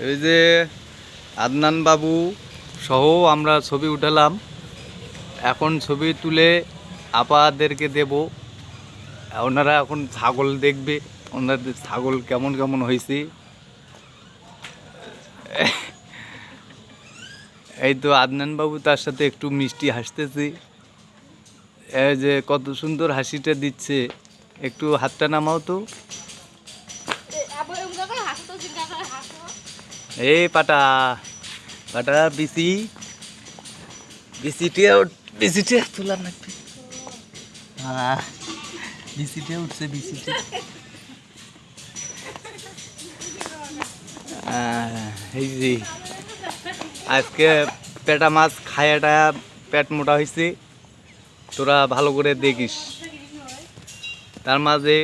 এই যে আদনান বাবু সহ আমরা ছবি উঠালাম। এখন ছবি তুলে আপাদেরকে দেব। ওনারা এখন ছাগল দেখবে। ওনাদের ছাগল কেমন কেমন হয়েছে। এই তো আদনান বাবু তার সাথে একটু মিষ্টি হাসতেছি। এই যে কত সুন্দর হাসিটা দিচ্ছে। একটু হাতটা নামাও তো। এই পাটা পাটা বিসি বিসিটে বিসিটে তোলা লাগবে হ্যাঁ বিসিটে উঠছে বিসিটে এই যে, আজকে পেটা মাছ খায়াটা পেট মোটা হয়েছে তোরা ভালো করে দেখিস। তার মাঝে